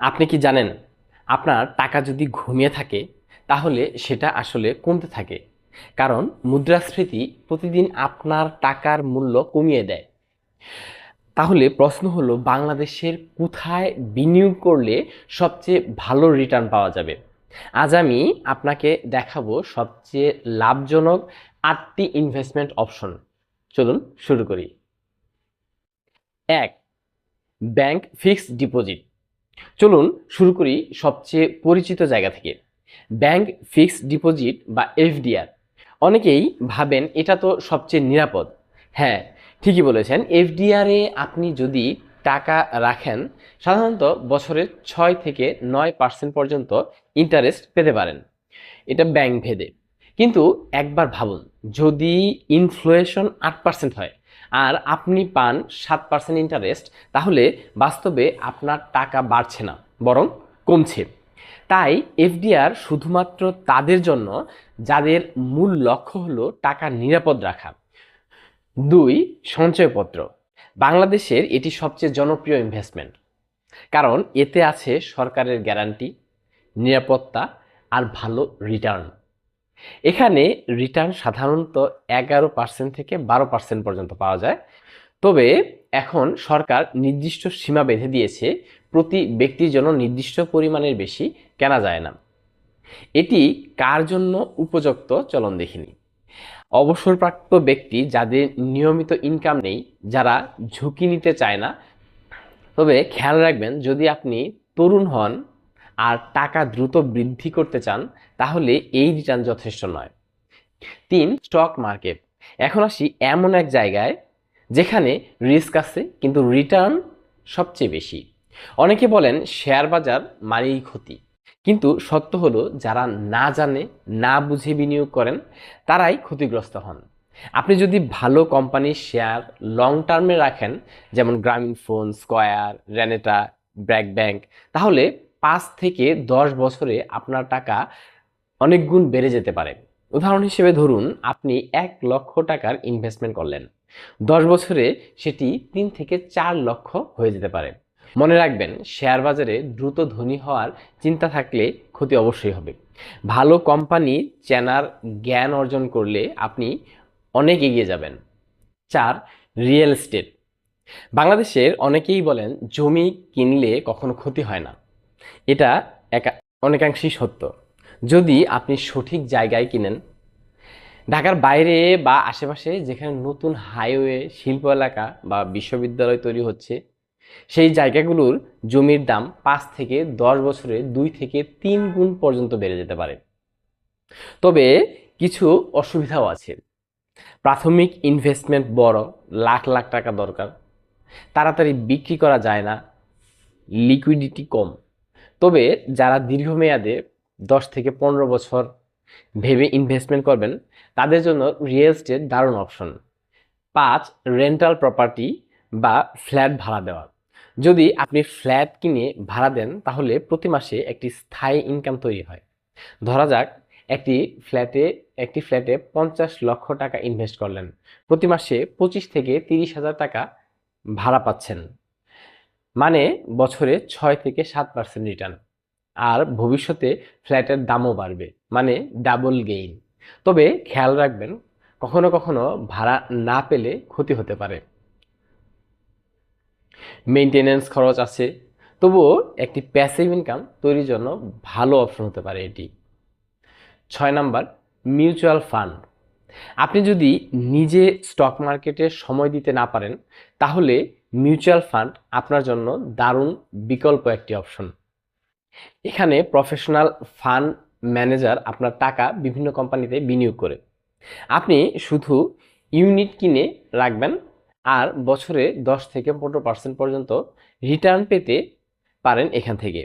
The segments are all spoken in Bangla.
আপনি কি জানেন, আপনার টাকা যদি ঘুমিয়ে থাকে, তাহলে সেটা আসলে কমতে থাকে। কারণ মুদ্রাস্ফীতি প্রতিদিন আপনার টাকার মূল্য কমিয়ে দেয়। তাহলে প্রশ্ন হলো, বাংলাদেশের কোথায় বিনিয়োগ করলে সবচেয়ে ভালো রিটার্ন পাওয়া যাবে? আজ আমি আপনাকে দেখাবো সবচেয়ে লাভজনক আটটি ইনভেস্টমেন্ট অপশন চলুন শুরু করি। এক ব্যাংক ফিক্সড ডিপোজিট চলুন শুরু করি সবচেয়ে পরিচিত জায়গা থেকে। ব্যাংক, ফিক্সড ডিপোজিট বা এফডিআর। অনেকেই ভাবেন এটা তো সবচেয়ে নিরাপদ। হ্যাঁ ঠিকই বলেছেন, এফডিআরে আপনি যদি টাকা রাখেন, সাধারণত বছরের ছয় থেকে নয় পার্সেন্ট পর্যন্ত ইন্টারেস্ট পেতে পারেন। এটা ব্যাংক ভেদে। কিন্তু একবার ভাবুন, যদি ইনফ্লেশন আট পার্সেন্ট হয় আর আপনি পান সাত পার্সেন্ট ইন্টারেস্ট তাহলে বাস্তবে আপনার টাকা বাড়ছে না, বরং কমছে। তাই এফডিআর শুধুমাত্র তাদের জন্য, যাদের মূল লক্ষ্য হলো টাকা নিরাপদ রাখা। দুই, সঞ্চয়পত্র। বাংলাদেশের এটি সবচেয়ে জনপ্রিয় ইনভেস্টমেন্ট কারণ এতে আছে সরকারের গ্যারান্টি নিরাপত্তা আর ভালো রিটার্ন এখানে রিটার্ন সাধারণত এগারো পার্সেন্ট থেকে বারো পার্সেন্ট পর্যন্ত পাওয়া যায়। তবে এখন সরকার নির্দিষ্ট সীমা বেঁধে দিয়েছে, প্রতি ব্যক্তির জন্য নির্দিষ্ট পরিমাণের বেশি কেনা যায় না। এটি কার জন্য উপযুক্ত চলন দেখিনি। অবসরপ্রাপ্ত ব্যক্তি যাদের নিয়মিত ইনকাম নেই, যারা ঝুঁকি নিতে চায় না। তবে খেয়াল রাখবেন, যদি আপনি তরুণ হন আর টাকা দ্রুত বৃদ্ধি করতে চান, তাহলে এই রিটার্ন যথেষ্ট নয়। তিন, স্টক মার্কেট। এখন আসি এমন এক জায়গায় যেখানে রিস্ক আছে, কিন্তু রিটার্ন সবচেয়ে বেশি। অনেকে বলেন, শেয়ার বাজার মানেই ক্ষতি। কিন্তু সত্য হলো, যারা না জানে, না বুঝে বিনিয়োগ করেন, তারাই ক্ষতিগ্রস্ত হন। আপনি যদি ভালো কোম্পানির শেয়ার লং টার্মে রাখেন, যেমন Grameenphone Square Renata BRAC bank তাহলে পাঁচ থেকে দশ বছরে আপনার টাকা অনেক গুণ বেড়ে যেতে পারে। উদাহরণ হিসেবে ধরুন, আপনি এক লক্ষ টাকার ইনভেস্টমেন্ট করলেন। দশ বছরে সেটি তিন থেকে চার লক্ষ হয়ে যেতে পারে। মনে রাখবেন, শেয়ার বাজারে দ্রুত ধনী হওয়ার চিন্তা থাকলে ক্ষতি অবশ্যই হবে। ভালো কোম্পানি চেনার জ্ঞান অর্জন করলে আপনি অনেক এগিয়ে যাবেন। চার রিয়েল এস্টেট বাংলাদেশের অনেকেই বলেন, জমি কিনলে কখনো ক্ষতি হয় না। এটা একা অনেকাংশেই সত্য। যদি আপনি সঠিক জায়গায় কিনেন, ঢাকার বাইরে বা আশেপাশে যেখানে নতুন হাইওয়ে, শিল্প এলাকা বা বিশ্ববিদ্যালয় তৈরি হচ্ছে, সেই জায়গাগুলোর জমির দাম পাঁচ থেকে দশ বছরে দুই থেকে তিন গুণ পর্যন্ত বেড়ে যেতে পারে। তবে কিছু অসুবিধাও আছে। প্রাথমিক ইনভেস্টমেন্ট বড়, লাখ লাখ টাকা দরকার। তাড়াতাড়ি বিক্রি করা যায় না। লিকুইডিটি কম। তবে যারা দীর্ঘমেয়াদে দশ থেকে পনেরো বছর ভেবে ইনভেস্টমেন্ট করবেন, তাদের জন্য রিয়েল এস্টেট দারুণ অপশন পাঁচ রেন্টাল প্রপার্টি বা ফ্ল্যাট ভাড়া দেওয়া। যদি আপনি ফ্ল্যাট কিনে ভাড়া দেন, তাহলে প্রতি মাসে একটি স্থায়ী ইনকাম তৈরি হয়। ধরা যাক, একটি ফ্ল্যাটে একটি ফ্ল্যাটে পঞ্চাশ লক্ষ টাকা ইনভেস্ট করলেন। প্রতি মাসে পঁচিশ থেকে তিরিশ হাজার টাকা ভাড়া পাচ্ছেন। মানে বছরে ছয় থেকে সাত পার্সেন্ট রিটার্ন আর ভবিষ্যতে ফ্ল্যাটের দামও বাড়বে মানে ডাবল গেইন তবে খেয়াল রাখবেন, কখনো কখনো ভাড়া না পেলে ক্ষতি হতে পারে। মেনটেনেন্স খরচ আছে, তবুও একটি প্যাসিভ ইনকাম তৈরির জন্য ভালো অপশন হতে পারে এটি। ছয় নাম্বার মিউচুয়াল ফান্ড আপনি যদি নিজে স্টক মার্কেটে সময় দিতে না পারেন, তাহলে মিউচুয়াল ফান্ড আপনার জন্য দারুণ বিকল্প একটি অপশন। এখানে প্রফেশনাল ফান্ড ম্যানেজার আপনার টাকা বিভিন্ন কোম্পানিতে বিনিয়োগ করে। আপনি শুধু ইউনিট কিনে রাখবেন আর বছরে দশ থেকে পনেরো পার্সেন্ট পর্যন্ত রিটার্ন পেতে পারেন এখান থেকে।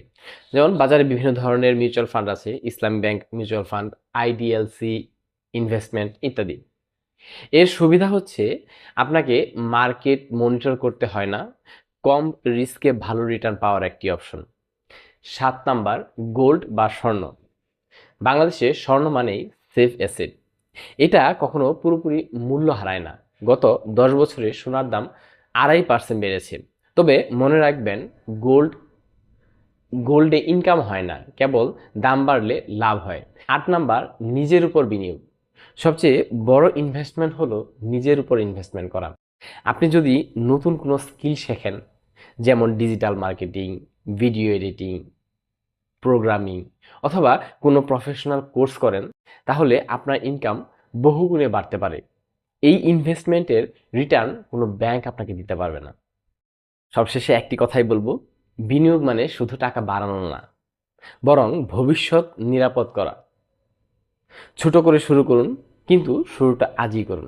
যেমন বাজারে বিভিন্ন ধরনের মিউচুয়াল ফান্ড আছে, Islami bank mutual fund IDLC investment ইত্যাদি। এর সুবিধা হচ্ছে আপনাকে মার্কেট মনিটর করতে হয় না, কম রিস্কে ভালো রিটার্ন পাওয়ার একটি অপশন। সাত নাম্বার, গোল্ড বা স্বর্ণ। বাংলাদেশে স্বর্ণ মানেই সেফ অ্যাসেট। এটা কখনো পুরোপুরি মূল্য হারায় না। গত দশ বছরে সোনার দাম আড়াই পার্সেন্ট বেড়েছে। তবে মনে রাখবেন, গোল্ড, গোল্ডে ইনকাম হয় না, কেবল দাম বাড়লে লাভ হয়। আট নাম্বার, নিজের উপর বিনিয়োগ। সবচেয়ে বড় ইনভেস্টমেন্ট হলো নিজের উপর ইনভেস্টমেন্ট করা। আপনি যদি নতুন কোনো স্কিল শেখেন, যেমন digital marketing video editing programming অথবা কোনো প্রফেশনাল কোর্স করেন, তাহলে আপনার ইনকাম বহুগুণে বাড়তে পারে। এই ইনভেস্টমেন্টের রিটার্ন কোনো ব্যাংক আপনাকে দিতে পারবে না। সবশেষে একটি কথাই বলব, বিনিয়োগ মানে শুধু টাকা বাড়ানো না, বরং ভবিষ্যৎ নিরাপদ করা। ছোট করে শুরু করুন, কিন্তু শুরুটা আজই করুন।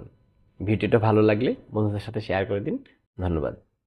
ভিডিওটা ভালো লাগলে বন্ধুদের সাথে শেয়ার করে দিন। ধন্যবাদ।